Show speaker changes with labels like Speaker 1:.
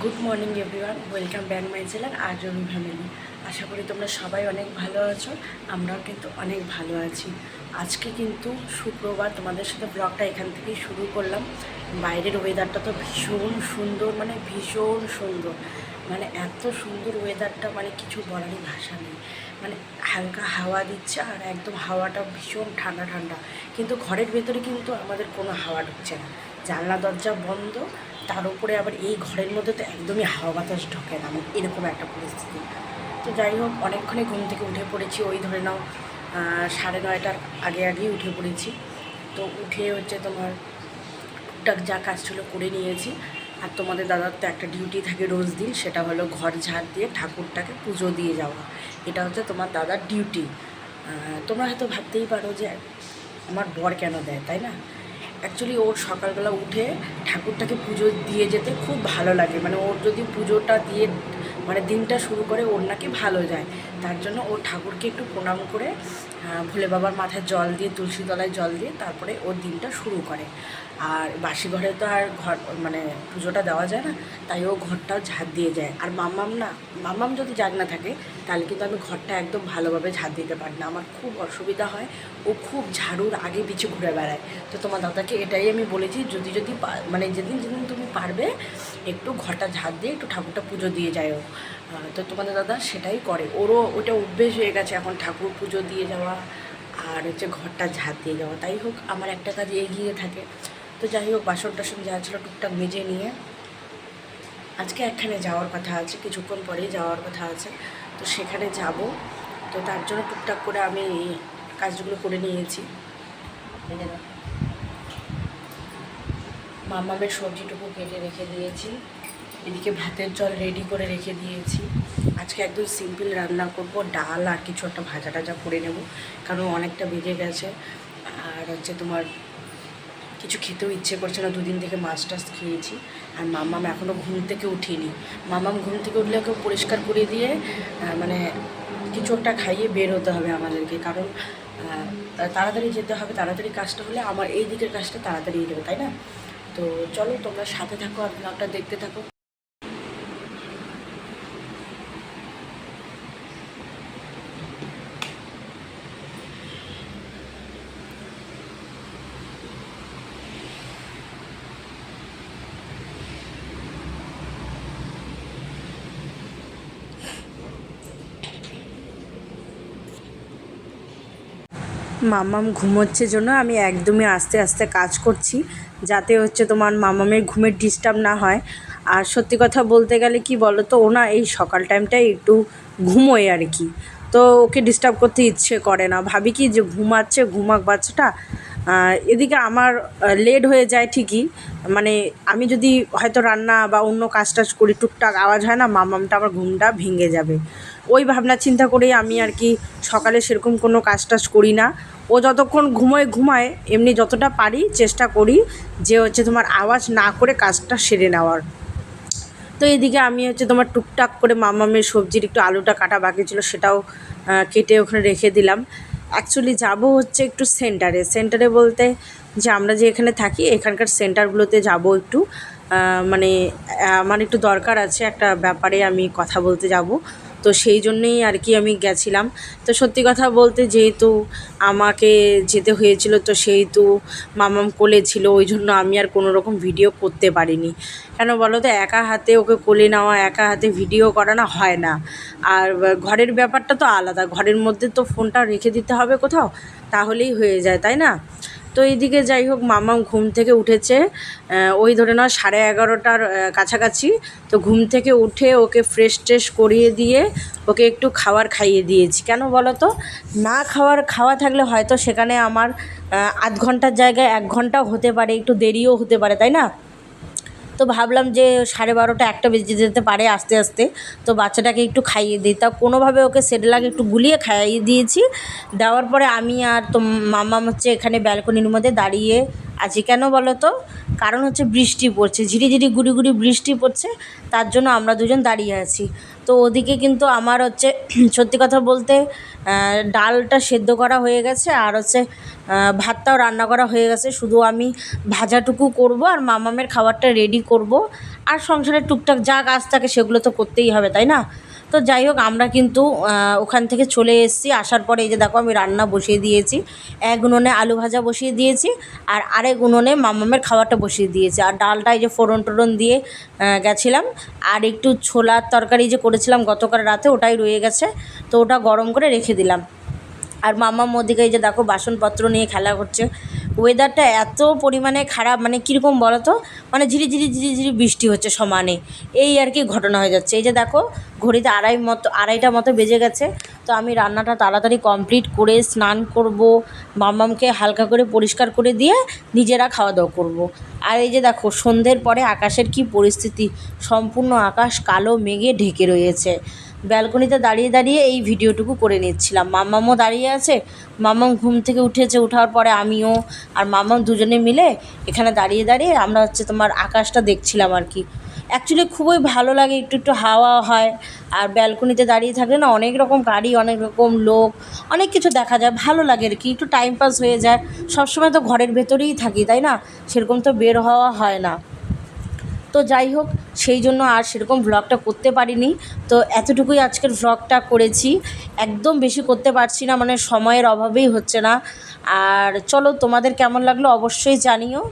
Speaker 1: Good morning everyone welcome back my channel R Rabi family আশা করি তোমরা সবাই অনেক ভালো আছো, আমরাও কিন্তু অনেক ভালো আছি। আজকে কিন্তু শুক্রবার, তোমাদের সাথে ব্লগটা এখান থেকেই শুরু করলাম। বাইরের ওয়েদারটা তো ভীষণ সুন্দর মানে ভীষণ সুন্দর। মানে এত সুন্দর ওয়েদারটা মানে কিছু বলারই ভাষা নেই। মানে হালকা হাওয়া দিচ্ছে আর একদম হাওয়াটা ভীষণ ঠান্ডা ঠান্ডা। কিন্তু ঘরের ভেতরে কিন্তু আমাদের কোনো হাওয়া ঢুকছে না। জানলা, দরজা বন্ধ তার উপরে আবার এই ঘরের মধ্যে তো একদমই হাওয়া বাতাস ঢোকে না আমার এরকম একটা পরিস্থিতি। তো যাই হোক, অনেকক্ষণে ঘুম থেকে উঠে পড়েছি, ওই ধরে নাও সাড়ে নয়টার আগে আগেই উঠে পড়েছি। তো উঠে হচ্ছে তোমার টুকটাক যা কাজ ছিল করে নিয়েছি। আর তোমাদের দাদার তো একটা ডিউটি থাকে রোজ দিন, সেটা হলো ঘর ঝাড় দিয়ে ঠাকুরটাকে পুজো দিয়ে যাওয়া। এটা হচ্ছে তোমার দাদার ডিউটি তোমরা হয়তো ভাবতেই পারো যে আমার বর কেন দেয়, তাই না? অ্যাকচুয়ালি ওর সকালবেলা উঠে ঠাকুরটাকে পুজো দিয়ে যেতে খুব ভালো লাগে। মানে ওর যদি পুজোটা দিয়ে মানে দিনটা শুরু করে ওর নাকি ভালো যায়। তার জন্য ওর ঠাকুরকে একটু প্রণাম করে ভোলে বাবার মাথায় জল দিয়ে, তুলসী তলায় জল দিয়ে তারপরে ওর দিনটা শুরু করে। আর বাসি ঘরে তো আর ঘর মানে পুজোটা দেওয়া যায় না, তাই ও ঘরটাও ঝাড় দিয়ে যায়। আর মামাম না, মামাম যদি জাগ না থাকে, তাহলে কিন্তু আমি ঘরটা একদম ভালোভাবে ঝাড় দিতে পারি না। আমার খুব অসুবিধা হয়, ও খুব ঝাড়ুর আগে পিছু ঘুরে বেড়ায়। তো তোমার দাদাকে এটাই আমি বলেছি, যদি যদি মানে যেদিন যেদিন তুমি পারবে, একটু ঘরটা ঝাড় দিয়ে একটু ঠাকুরটা পুজো দিয়ে যায় তো তোমাদের দাদা সেটাই করে। ওরও ওটা অভ্যেস হয়ে গেছে এখন ঠাকুর পুজো দিয়ে যাওয়া, আর হচ্ছে ঘরটা ঝাড় দিয়ে যাওয়া। তাই হোক, আমার একটা কাজ এগিয়ে থাকে। তো যাই হোক বাসন টাসন যা ছিল টুকটাক মেজে নিয়ে, আজকে একখানে যাওয়ার কথা আছে, কিছুক্ষণ পরেই যাওয়ার কথা আছে, তো সেখানে যাব। তো তার জন্য টুকটাক করে আমি কাজগুলো করে নিয়েছি। মামামের সবজিটুকু কেটে রেখে দিয়েছি, এদিকে ভাতের জল রেডি করে রেখে দিয়েছি। আজকে একদম সিম্পল রান্না করব, ডাল আর কিছু একটা ভাজা টাজা করে নেব, কারণ অনেকটা বেজে গেছে। আর হচ্ছে তোমার কিছু খেতেও ইচ্ছে করছে না, দুদিন থেকে মাছ টাছ খেয়েছি। আর মামাম এখনও ঘুম থেকে উঠিনি। মামাম ঘুম থেকে উঠলে ওকে পরিষ্কার করে দিয়ে মানে কিছু একটা খাইয়ে বের হতে হবে আমাদেরকে। কারণ তাড়াতাড়ি যেতে হবে, তাড়াতাড়ি কাজটা হলে আমার এই দিকের কাজটা তাড়াতাড়ি হয়ে তাই না? তো চলো তোমরা সাথে থাকো আর ব্লগটা দেখতে থাকো। মামাম ঘুমোচ্ছে জন্য আমি একদমই আস্তে আস্তে কাজ করছি, যাতে হচ্ছে তোমার মামামের ঘুমের ডিস্টার্ব না হয়। আর সত্যি কথা বলতে গেলে কি বলো তো ওনা এই সকাল টাইমটাই একটু ঘুমোয় আর কি। তো ওকে ডিস্টার্ব করতে ইচ্ছে করে না। ভাবি কি যে ঘুমাচ্ছে, ঘুমাক বাচ্চাটা এদিকে আমার লেট হয়ে যায় ঠিকই। মানে আমি যদি হয়তো রান্না বা অন্য কাজ টাজ করি, টুকটাক আওয়াজ হয় না, মামামটা আমার ঘুমটা ভেঙে যাবে। ওই ভাবনা চিন্তা করেই আমি আর কি সকালে সেরকম কোনো কাজ টাজ করি না। ও যতক্ষণ ঘুমোয়, ঘুমায়, এমনি যতটা পারি চেষ্টা করি যে হচ্ছে তোমার আওয়াজ না করে কাজটা সেরে নেওয়ার। তো এদিকে আমি হচ্ছে তোমার টুকটাক করে মামামের সবজির একটু আলুটা কাটা বাকি ছিল, সেটাও কেটে ওখানে রেখে দিলাম। অ্যাকচুয়ালি যাব হচ্ছে একটু সেন্টারে সেন্টারে বলতে যে আমরা যে এখানে থাকি, এখানকার সেন্টারগুলোতে যাব একটু। মানে আমার একটু দরকার আছে একটা ব্যাপারে আমি কথা বলতে যাব। তো সেই জন্যেই আর কি আমি গেছিলাম। তো সত্যি কথা বলতে যেহেতু আমাকে যেতে হয়েছিল, তো সেহেতু মামাম কোলে ছিল, ওই জন্য আমি আর কোনো রকম ভিডিও করতে পারিনি। কেন বলো তো, একা হাতে ওকে কোলে নেওয়া, একা হাতে ভিডিও করানো হয় না। আর ঘরের ব্যাপারটা তো আলাদা, ঘরের মধ্যে তো ফোনটা রেখে দিতে হবে কোথাও, তাহলেই হয়ে যায়, তাই না? তো এইদিকে যাই হোক মামা ঘুম থেকে উঠেছে। ওই ধরে নাও সাড়ে এগারোটার কাছাকাছি। তো ঘুম থেকে উঠে ওকে ফ্রেশ ট্রেশ করিয়ে দিয়ে ওকে একটু খাবার খাইয়ে দিয়েছি। কেন বলো তো? না খাওয়ার, খাওয়া থাকলে হয়তো সেখানে আমার আধ ঘণ্টার জায়গায় এক ঘন্টাও হতে পারে, একটু দেরিও হতে পারে, তাই না? তো ভাবলাম যে সাড়ে বারোটা একটা বেজে যেতে পারে আস্তে আস্তে। তো বাচ্চাটাকে একটু খাইয়ে দিই। তা কোনোভাবে ওকে সেরেলাক একটু গুলিয়ে খাইয়ে দিয়েছি। দেওয়ার পরে আমি আর তো মাম্মাম হচ্ছে এখানে ব্যালকনির মধ্যে দাঁড়িয়ে আছি। কেন বলো তো? কারণ হচ্ছে বৃষ্টি পড়ছে, ঝিরিঝিরি গুড়ি গুড়ি বৃষ্টি পড়ছে, তার জন্য আমরা দুজন দাঁড়িয়ে আছি। তো ওদিকে কিন্তু আমার হচ্ছে, সত্যি কথা বলতে ডালটা সেদ্ধ করা হয়ে গেছে, আর হচ্ছে ভাতটাও রান্না করা হয়ে গেছে। শুধু আমি ভাজাটুকু করব আর মামামের খাবারটা রেডি করব। আর সংসারের টুকটাক যা কাজ থাকে সেগুলো তো করতেই হবে, তাই না? তো যাই হোক, আমরা কিন্তু ওখান থেকে চলে এসেছি। আসার পরে এই যে দেখো, আমি রান্না বসিয়ে দিয়েছি। এক উনুনে আলু ভাজা বসিয়ে দিয়েছি আর আরেক উনুনে মামামের খাবারটা বসিয়ে দিয়েছি। আর ডালটা এই যে ফোড়ন টোড়ন দিয়ে গেছিলাম। আর একটু ছোলার তরকারি যে করেছিলাম গতকাল রাতে, ওটাই রয়ে গেছে। তো ওটা গরম করে রেখে দিলাম। আর মামা মোদিকে এই যে দেখো, বাসনপত্র নিয়ে খেলা করছে। ওয়েদারটা এত পরিমাণে খারাপ মানে কীরকম বলো তো মানে ঝিরি ঝিরি ঝিরি ঝিরি বৃষ্টি হচ্ছে সমানে। এই আর কি ঘটনা হয়ে যাচ্ছে। এই যে দেখো, ঘড়িতে আড়াই মতো, আড়াইটা মতো বেজে গেছে। তো আমি রান্নাটা তাড়াতাড়ি কমপ্লিট করে স্নান করব মামামকে হালকা করে পরিষ্কার করে দিয়ে নিজেরা খাওয়া দাওয়া করব। আর এই যে দেখো, সন্ধ্যের পরে আকাশের কি পরিস্থিতি? সম্পূর্ণ আকাশ কালো, মেঘে ঢেকে রয়েছে। ব্যালকনিতে দাঁড়িয়ে দাঁড়িয়ে এই ভিডিওটুকু করে নিচ্ছিলাম। মাম্মামও দাঁড়িয়ে আছে, মাম্মাম ঘুম থেকে উঠেছে ওঠার পরে আমিও আর মাম্মাম দুজনে মিলে এখানে দাঁড়িয়ে দাঁড়িয়ে আমরা হচ্ছে তোমার আকাশটা দেখছিলাম আর কি। অ্যাকচুয়ালি খুবই ভালো লাগে, একটু একটু হাওয়া হয় আর ব্যালকনিতে দাঁড়িয়ে থাকলে না অনেক রকম গাড়ি, অনেক রকম লোক, অনেক কিছু দেখা যায়, ভালো লাগে আর কি। একটু টাইম পাস হয়ে যায়, সবসময় তো ঘরের ভেতরেই থাকি, তাই না? সেরকম তো বের হওয়া হয় না। তো যাই হোক, সেই জন্য আর সেরকম ভ্লগটা করতে পারিনি। তো এতটুকুই আজকের ভ্লগটা করেছি। একদম বেশি করতে পারছি না মানে সময়ের অভাবেই হচ্ছে না। আর চলো, তোমাদের কেমন লাগল অবশ্যই জানিও।